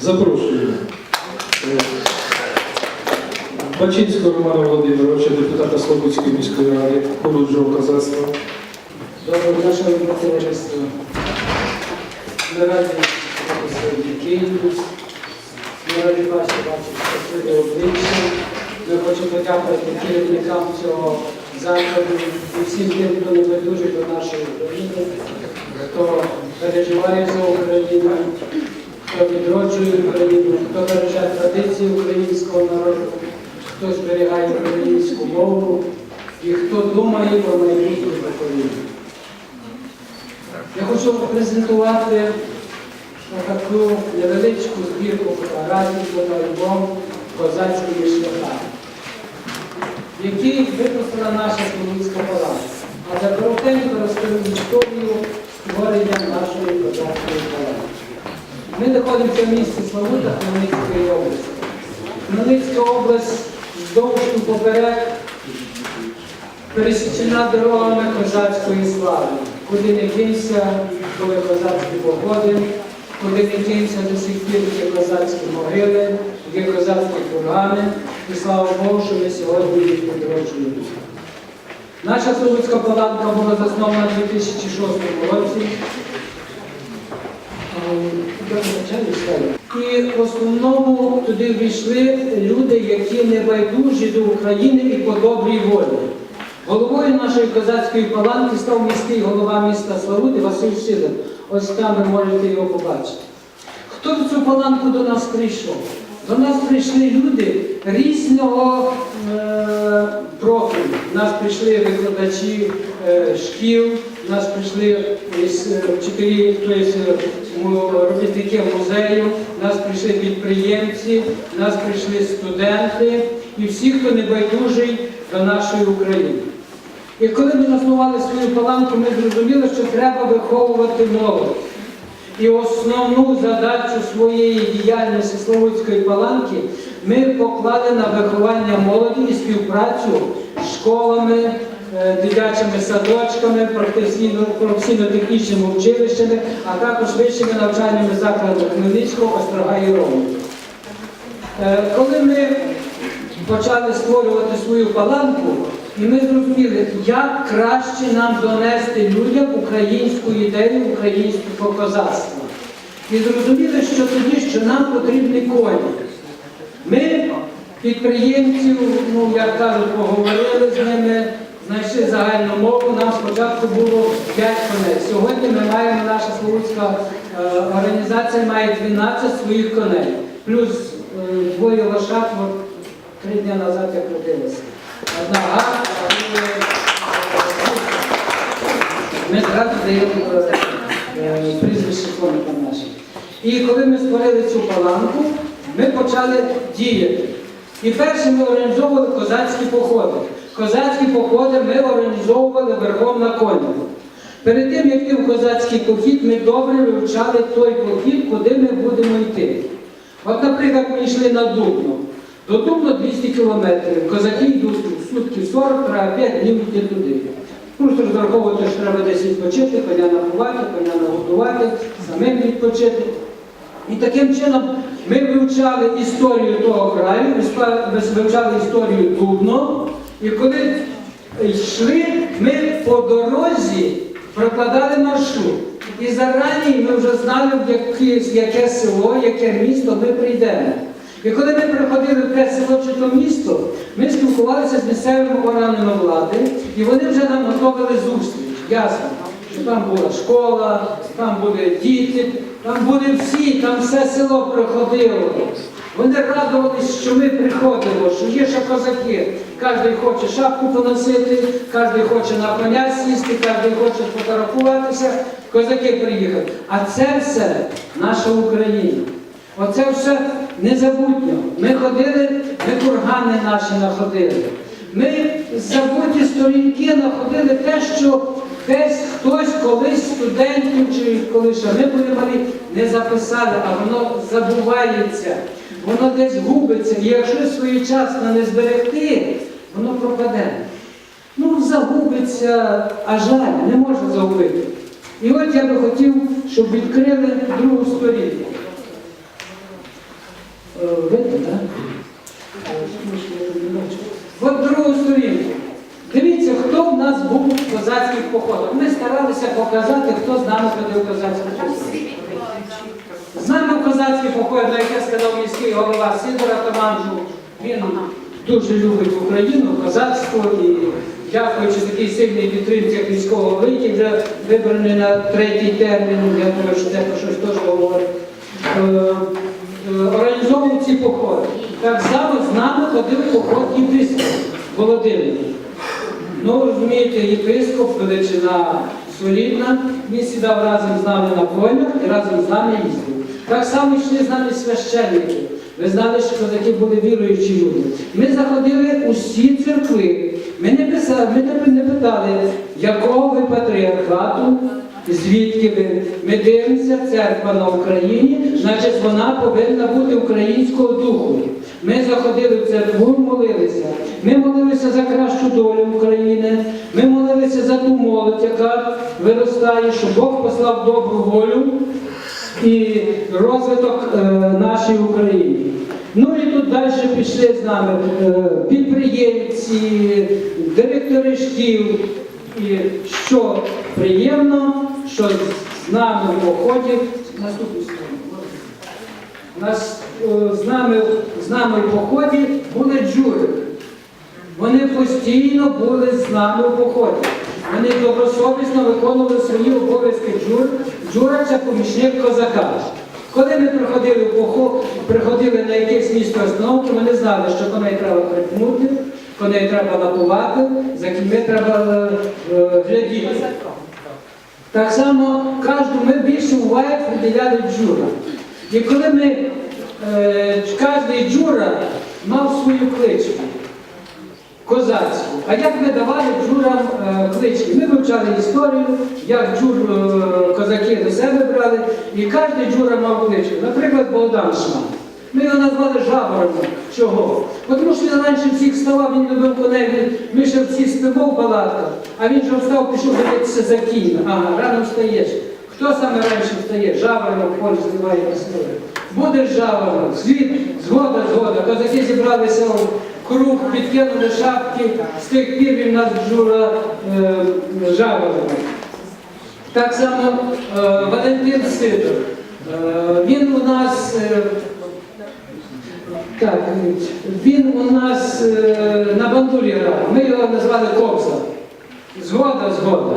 Запрошую. Бачинського Романа Володимировича, депутата Слободської міської ради, поруджого козацтва. Доброго дня, шановні товариство. Ми раді бути сьогодні в Києві. Ми раді бачити щасливі обличчя. Ми хочемо подякувати керівникам цього закладу і всім тим, хто не байдужий до нашої України, хто переживає за Україну, хто відроджує Україну, хто береже традиції українського народу, хто зберігає українську мову і хто думає про майбутнє покоління. Я хочу презентувати таку невеличку збірку фотографій фотоальбом козацькими шляхами, який випустила наша Слободська палата. Але коротенько розповім історію створення нашої козацької палати. Ми знаходимося в місті Славута Хмельницької області. Хмельницька область вздовж і поперек пересічена дорогами козацької слави. Куди не кинься, коли козацькі походи, куди не кинься до сих пір є козацькі могили, є козацькі кургани. І слава Богу, що ми сьогодні їх відроджуємо. Наша Слободська палатка була заснована у 2006 році. І в основному туди війшли люди, які не байдужі до України і по добрій волі. Головою нашої козацької паланки став міський голова міста Славути Василь Сидор. Ось там ви можете його побачити. Хто в цю паланку до нас прийшов? До нас прийшли люди різного е, профілю. У нас прийшли викладачі е, шкіл, у нас прийшли е, вчителі, тобто робітники музею, нас прийшли підприємці, нас прийшли студенти і всі, хто не байдужий до нашої України. І коли ми заснували свою паланку, ми зрозуміли, що треба виховувати молодь. І основну задачу своєї діяльності Славутської паланки ми поклали на виховання молоді і співпрацю з школами, дитячими садочками, професійно- професійно-технічними училищами, а також вищими навчальними закладами Хмельницького, Острога і Рому. Е, Коли ми почали створювати свою паланку, і ми зрозуміли, як краще нам донести людям українську ідею українського козацтва. І зрозуміли, що тоді, що нам потрібні коні. Ми підприємців, ну як кажуть, поговорили з ними, знайшли загальну мову. Нам спочатку було 5 коней. Сьогодні ми маємо, наша Славутська е, організація має 12 своїх коней. Плюс е, двоє лошад, три дні назад як родилися. Одна гарна, а друга, ми зразу даємо е, е, прізвище коникам нашим. І коли ми створили цю паланку, ми почали діяти. І перше ми організовували козацькі походи. Козацькі походи ми організовували верхом на конях. Перед тим, як йти в козацький похід, ми добре вивчали той похід, куди ми будемо йти. От, наприклад, ми йшли на Дубно. До Дубно 200 кілометрів. Козаки йдуть сутки 40, треба 5 днів йти туди. Просто розраховувати, що треба десь відпочити, коня нагувати, коня нагодувати, самим відпочити. І таким чином ми вивчали історію того краю, вивчали історію Дубно. І коли йшли, ми по дорозі прокладали маршрут. І зарані ми вже знали, в яке, яке село, яке місто ми прийдемо. І коли ми приходили в те село чи то місто, ми спілкувалися з місцевими органами влади, і вони вже нам готували зустріч. Ясно, що там була школа, там були діти, там були всі, там все село приходило. Вони радувалися, що ми приходимо, що є ще козаки. Кожен хоче шапку поносити, кожен хоче на коня сісти, кожен хоче фотографуватися. Козаки приїхали. А це все наша Україна. Оце все незабутньо. Ми ходили, ми кургани наші находили. Ми забуті сторінки знаходили те, що десь хтось колись студентів чи коли ще ми були малі, не записали, а воно забувається, воно десь губиться. І якщо своєчасно не зберегти, воно пропаде. Ну, загубиться, а жаль, не може загубити. І от я би хотів, щоб відкрили другу сторінку. Е, Видно, так? От другу сторінку. Нас був козацьких походах. Ми старалися показати, хто з нами ходив в козацькі походи. З нами козацький поход, як я сказав міський голова Сидор Атаманчук, він дуже любить Україну, козацтво і дякуючи такій сильній підтримці, як міського вже вибраний на третій термін, я думаю, що це про щось теж говорить. Е, е, Організовував ці походи. Так само з нами ходив поход єпископ Володимир. Ну, розумієте, єпископ, величина солідна, він сідав разом з нами на конях і разом з нами їздив. Так само йшли з нами священники. Ви знали, що такі були віруючі люди. Ми заходили усі церкви. Ми не писали, ми не питали, якого ви патріархату, звідки ви. Ми дивимося, церква на Україні, значить вона повинна бути українського духу. Ми заходили в церкву, молилися. Ми молилися за кращу долю України. Ми молилися за ту молодь, яка виростає, щоб Бог послав добру волю і розвиток е, нашій Україні. Ну і тут далі пішли з нами е, підприємці, директори шкіл. І що приємно, що з нами в поході наступну. Нас, е, з, нами, з нами в поході були джури. Вони постійно були з нами в поході. Вони добросовісно виконували свої обов'язки джур. Джура це помічник козака. Коли ми приходили в поход, приходили на якесь місто остановки, не знали, що коней треба припнути, коней треба лапувати, за кіньми треба е, е, глядіти. Так само кожну ми більше уваги приділяли джура. І коли ми, е, кожний джура мав свою кличку козацьку. А як ми давали джурам е, клички? Ми вивчали історію, як джур е, козаки до себе брали, і кожен джура мав кличку. Наприклад, Богдан Шман. Ми його назвали жавором. Чого? Тому що він раніше всіх вставав, він любив коней, ми ще всі спимо в палатках, а він же встав, пішов дивитися за кінь. Ага, рано встаєш. Хто саме раніше встає? Жавором в полі зливає історію. Будеш жавором, світ, згода, згода. Козаки зібралися в круг, підкинули шапки, з тих пір він нас джура е, жавором. Так само е, Валентин Сидор. Е, він у нас. е, так, він у нас е, на бандурі грав. Ми його назвали Кобза. Згода, згода.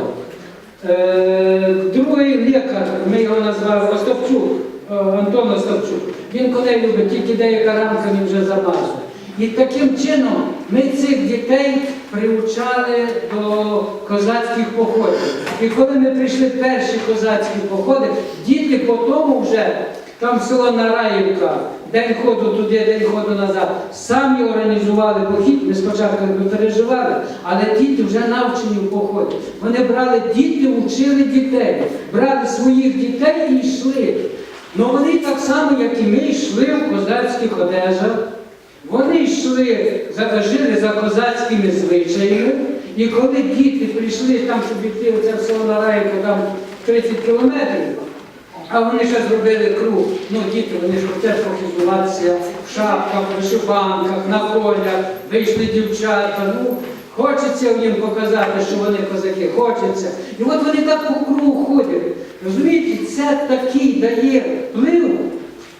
Е, другий лікар, ми його назвали Остапчук, е, Антон Остапчук. Він коней любить, тільки деяка рамка він вже замазав. І таким чином ми цих дітей приучали до козацьких походів. І коли ми прийшли перші козацькі походи, діти по тому вже там село Нараївка, день ходу туди, день ходу назад. Самі організували похід, ми спочатку переживали, але діти вже навчені в поході. Вони брали діти, учили дітей, брали своїх дітей і йшли. Ну вони так само, як і ми, йшли в козацьких одежах. Вони йшли, жили за козацькими звичаями, і коли діти прийшли там, щоб йти оце в село Нараївка, там 30 кілометрів, а вони ще зробили круг. Ну, діти, вони ж хочуть похизуватися в шапках, в вишиванках, на полях, вийшли дівчата. Ну, хочеться їм показати, що вони козаки, хочеться. І от вони так по кругу ходять. Розумієте, це такий дає вплив,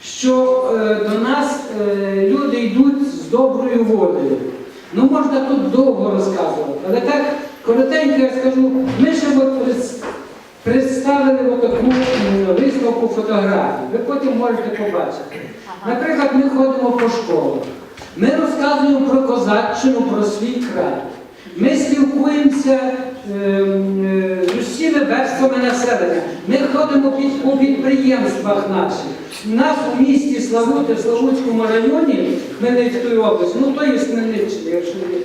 що е, до нас е, люди йдуть з доброю волею. Ну, можна тут довго розказувати, але так коротенько я скажу, ми ще от представили отаку м, виставку фотографій. Ви потім можете побачити. Наприклад, ми ходимо по школах. Ми розказуємо про козаччину, про свій край. Ми спілкуємося ем, е, з усіма верствами населення. Ми ходимо під, по підприємствах наших. У нас у місті Славути, в Славутському районі Хмельницької області, ну то є з Хмельниччини, якщо є.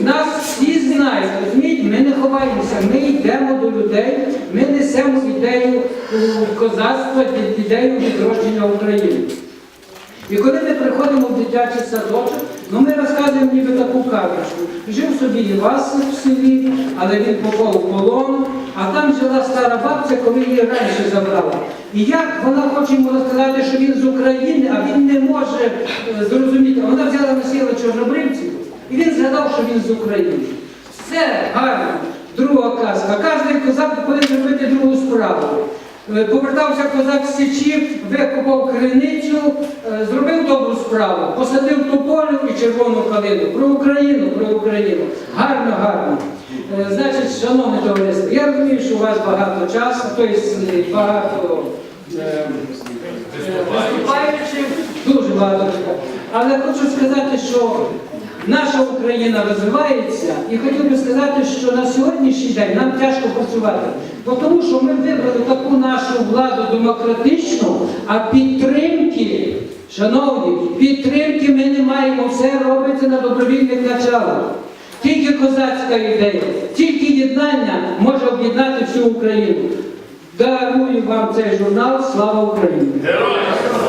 Нас всі знають, розумієте, ми не ховаємося, ми йдемо до людей, ми несемо ідею е, козацтва, ідею відродження України. І коли ми приходимо в дитячий садочок, ну ми розказуємо ніби таку казочку. Жив собі Івасик в селі, але він попав в полон, а там жила стара бабця, коли її раніше забрала. І як вона хоче йому розказати, що він з України, а він не може е, зрозуміти. Вона взяла носила чорнобривців, і він згадав, що він з України. Все гарно. Друга казка. Кожен козак повинен робити другу справу. Е, Повертався козак з січі, викопав криницю, е, зробив добру справу, посадив тополю і червону калину. Про Україну, про Україну. Гарно, гарно. Е, Значить, шановне товариство, я розумію, що у вас багато часу, тобто багато е, виступаючих, дуже багато. Але хочу сказати, що наша Україна розвивається, і хотів би сказати, що на сьогоднішній день нам тяжко працювати, тому що ми вибрали таку нашу владу демократичну, а підтримки, шановні, підтримки ми не маємо, все робиться на добровільних началах. Тільки козацька ідея, тільки єднання може об'єднати всю Україну. Дарую вам цей журнал Слава Україні! Героям